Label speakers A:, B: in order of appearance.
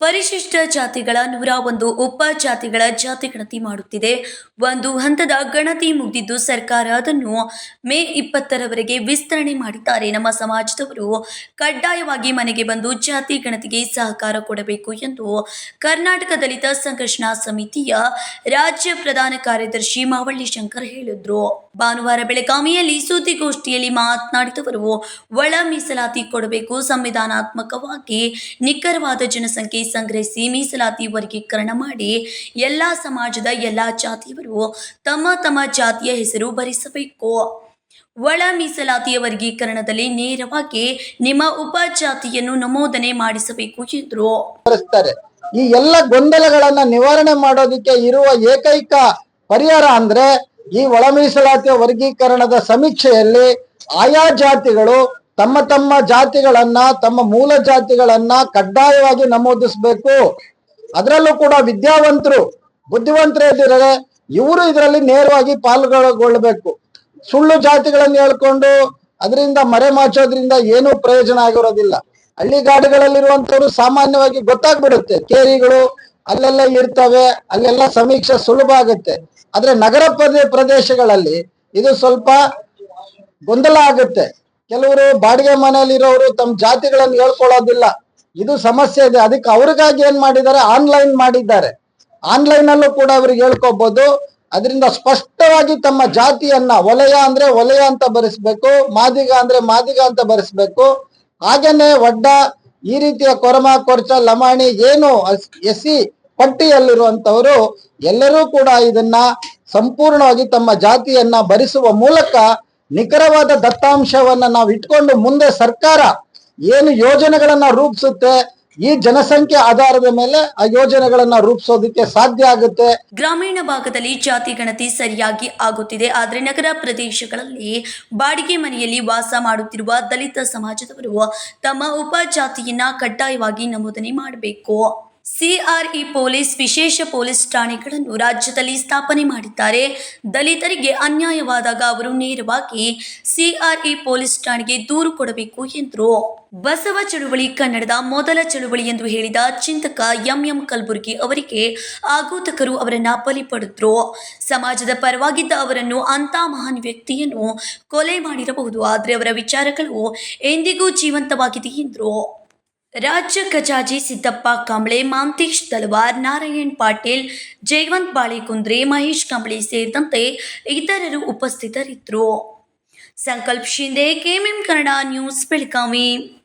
A: ಪರಿಶಿಷ್ಟ ಜಾತಿಗಳ ನೂರ ಒಂದು ಉಪ ಜಾತಿಗಳ ಜಾತಿ ಗಣತಿ ಮಾಡುತ್ತಿದೆ. ಒಂದು ಹಂತದ ಗಣತಿ ಮುಗಿದಿದ್ದು ಸರ್ಕಾರ ಅದನ್ನು ಮೇ ಇಪ್ಪತ್ತರವರೆಗೆ ವಿಸ್ತರಣೆ ಮಾಡಿದ್ದಾರೆ. ನಮ್ಮ ಸಮಾಜದವರು ಕಡ್ಡಾಯವಾಗಿ ಮನೆಗೆ ಬಂದು ಜಾತಿ ಗಣತಿಗೆ ಸಹಕಾರ ಕೊಡಬೇಕು ಎಂದು ಕರ್ನಾಟಕ ದಲಿತ ಸಂಘರ್ಷಣಾ ಸಮಿತಿಯ ರಾಜ್ಯ ಪ್ರಧಾನ ಕಾರ್ಯದರ್ಶಿ ಮಾವಳ್ಳಿ ಶಂಕರ್ ಹೇಳಿದ್ರು. ಭಾನುವಾರ ಬೆಳಗಾವಿಯಲ್ಲಿ ಸುದ್ದಿಗೋಷ್ಠಿಯಲ್ಲಿ ಮಾತನಾಡಿದವರು, ಒಳ ಮೀಸಲಾತಿ ಕೊಡಬೇಕು, ಸಂವಿಧಾನಾತ್ಮಕವಾಗಿ ನಿಖರವಾದ ಜನಸಂಖ್ಯೆ ಸಂಗ್ರಹಿಸಿ, ಮೀಸಲಾತಿ ವರ್ಗೀಕರಣ ಮಾಡಿ ಎಲ್ಲಾ ಸಮಾಜದ ಎಲ್ಲಾ ಜಾತಿಯವರು ತಮ್ಮ ತಮ್ಮ ಜಾತಿಯ ಹೆಸರು ಭರಿಸಬೇಕು. ಒಳ ಮೀಸಲಾತಿಯ ವರ್ಗೀಕರಣದಲ್ಲಿ ನೇರವಾಗಿ ನಿಮ್ಮ ಉಪಜಾತಿಯನ್ನು ನಮೋದನೆ ಮಾಡಿಸಬೇಕು ಎಂದರು.
B: ಈ ಎಲ್ಲ ಗೊಂದಲಗಳನ್ನ ನಿವಾರಣೆ ಮಾಡೋದಕ್ಕೆ ಇರುವ ಏಕೈಕ ಪರಿಹಾರ ಅಂದ್ರೆ ಈ ಒಳ ಮೀಸಲಾತಿಯ ವರ್ಗೀಕರಣದ ಸಮೀಕ್ಷೆಯಲ್ಲಿ ಆಯಾ ಜಾತಿಗಳು ತಮ್ಮ ತಮ್ಮ ಜಾತಿಗಳನ್ನ, ತಮ್ಮ ಮೂಲ ಜಾತಿಗಳನ್ನ ಕಡ್ಡಾಯವಾಗಿ ನಮೂದಿಸಬೇಕು. ಅದರಲ್ಲೂ ಕೂಡ ವಿದ್ಯಾವಂತರು ಬುದ್ಧಿವಂತರು ಇವರು ಇದರಲ್ಲಿ ನೇರವಾಗಿ ಪಾಲ್ಗೊಳ್ಳಬೇಕು ಸುಳ್ಳು ಜಾತಿಗಳನ್ನು ಹೇಳ್ಕೊಂಡು ಅದರಿಂದ ಮರೆಮಾಚೋದ್ರಿಂದ ಏನೂ ಪ್ರಯೋಜನ ಆಗಿರೋದಿಲ್ಲ. ಹಳ್ಳಿಗಾಡುಗಳಲ್ಲಿರುವಂತವ್ರು ಸಾಮಾನ್ಯವಾಗಿ ಗೊತ್ತಾಗ್ಬಿಡುತ್ತೆ. ಕೇರಿಗಳು ಅಲ್ಲೆಲ್ಲ ಇರ್ತವೆ, ಅಲ್ಲೆಲ್ಲ ಸಮೀಕ್ಷೆ ಸುಲಭ ಆಗುತ್ತೆ. ಆದ್ರೆ ನಗರ ಪ್ರದೇ- ಪ್ರದೇಶಗಳಲ್ಲಿ ಇದು ಸ್ವಲ್ಪ ಗೊಂದಲ ಆಗುತ್ತೆ. ಕೆಲವರು ಬಾಡಿಗೆ ಮನೆಯಲ್ಲಿರೋರು ತಮ್ಮ ಜಾತಿಗಳನ್ನು ಹೇಳ್ಕೊಳ್ಳೋದಿಲ್ಲ. ಇದು ಸಮಸ್ಯೆ ಇದೆ. ಅದಕ್ಕೆ ಅವ್ರಿಗಾಗಿ ಏನ್ ಮಾಡಿದ್ದಾರೆ? ಆನ್ಲೈನ್ ಮಾಡಿದ್ದಾರೆ. ಆನ್ಲೈನ್ ಅಲ್ಲೂ ಕೂಡ ಅವ್ರಿಗೆ ಹೇಳ್ಕೋಬಹುದು ಅದರಿಂದ ಸ್ಪಷ್ಟವಾಗಿ ತಮ್ಮ ಜಾತಿಯನ್ನ ವಲಯ ಅಂದ್ರೆ ವಲಯ ಅಂತ ಬರೆಸ್ಬೇಕು, ಮಾದಿಗ ಅಂದ್ರೆ ಮಾದಿಗ ಅಂತ ಬರೆಸ್ಬೇಕು. ಹಾಗೇನೆ ಒಡ್ಡ ಈ ರೀತಿಯ ಕೊರಮ, ಕೊರ್ಚ, ಲಮಾಣಿ, ಏನು ಎಸ್ ಪಟ್ಟಿಯಲ್ಲಿರುವಂತವರು ಎಲ್ಲರೂ ಕೂಡ ಇದನ್ನ ಸಂಪೂರ್ಣವಾಗಿ ತಮ್ಮ ಜಾತಿಯನ್ನ ಭರಿಸುವ ಮೂಲಕ ನಿಖರವಾದ ದತ್ತಾಂಶವನ್ನ ನಾವು ಇಟ್ಕೊಂಡು ಮುಂದೆ ಸರ್ಕಾರ ಏನು ಯೋಜನೆಗಳನ್ನ ರೂಪಿಸುತ್ತೆ, ಈ ಜನಸಂಖ್ಯೆ ಆಧಾರದ ಮೇಲೆ ಆ ಯೋಜನೆಗಳನ್ನ ರೂಪಿಸೋದಕ್ಕೆ ಸಾಧ್ಯ ಆಗುತ್ತೆ.
A: ಗ್ರಾಮೀಣ ಭಾಗದಲ್ಲಿ ಜಾತಿ ಗಣತಿ ಸರಿಯಾಗಿ ಆಗುತ್ತಿದೆ. ಆದರೆ ನಗರ ಪ್ರದೇಶಗಳಲ್ಲಿ ಬಾಡಿಗೆ ಮನೆಯಲ್ಲಿ ವಾಸ ಮಾಡುತ್ತಿರುವ ದಲಿತ ಸಮಾಜದವರು ತಮ್ಮ ಉಪಜಾತಿಯನ್ನ ಕಡ್ಡಾಯವಾಗಿ ನಮೂದನೆ ಮಾಡಬೇಕು. ಸಿಆರ್ಇ ಪೊಲೀಸ್ ವಿಶೇಷ ಪೊಲೀಸ್ ಠಾಣೆಗಳನ್ನು ರಾಜ್ಯದಲ್ಲಿ ಸ್ಥಾಪನೆ ಮಾಡಿದ್ದಾರೆ. ದಲಿತರಿಗೆ ಅನ್ಯಾಯವಾದಾಗ ಅವರು ನೇರವಾಗಿ ಸಿಆರ್ಇ ಪೊಲೀಸ್ ಠಾಣೆಗೆ ದೂರು ಕೊಡಬೇಕು ಎಂದರು. ಬಸವ ಚಳುವಳಿ ಕನ್ನಡದ ಮೊದಲ ಚಳುವಳಿ ಎಂದು ಹೇಳಿದ ಚಿಂತಕ ಎಂ ಎಂ ಕಲಬುರ್ಗಿ ಅವರಿಗೆ ಆಗೋತಕರು ಅವರನ್ನ ಬಲಿ ಪಡೆದ್ರು. ಸಮಾಜದ ಪರವಾಗಿದ್ದ ಅವರನ್ನು ಅಂತ ಮಹಾನ್ ವ್ಯಕ್ತಿಯನ್ನು ಕೊಲೆ ಮಾಡಿರಬಹುದು, ಆದರೆ ಅವರ ವಿಚಾರಗಳು ಎಂದಿಗೂ ಜೀವಂತವಾಗಿದೆ ಎಂದರು. ರಾಜ್ಯ ಖಜಾಜಿ ಸಿದ್ದಪ್ಪ ಕಂಬಳೆ, ಮಾಂತೇಶ್ ತಲವಾರ್, ನಾರಾಯಣ್ ಪಾಟೀಲ್, ಜಯವಂತ್ ಬಾಳೆಕುಂದ್ರೆ ಮಹೇಶ್ ಕಂಬಳಿ ಸೇರಿದಂತೆ ಇತರರು ಉಪಸ್ಥಿತರಿದ್ದರು. Sankalp Shinde, KMM Kannada news, Belagavi.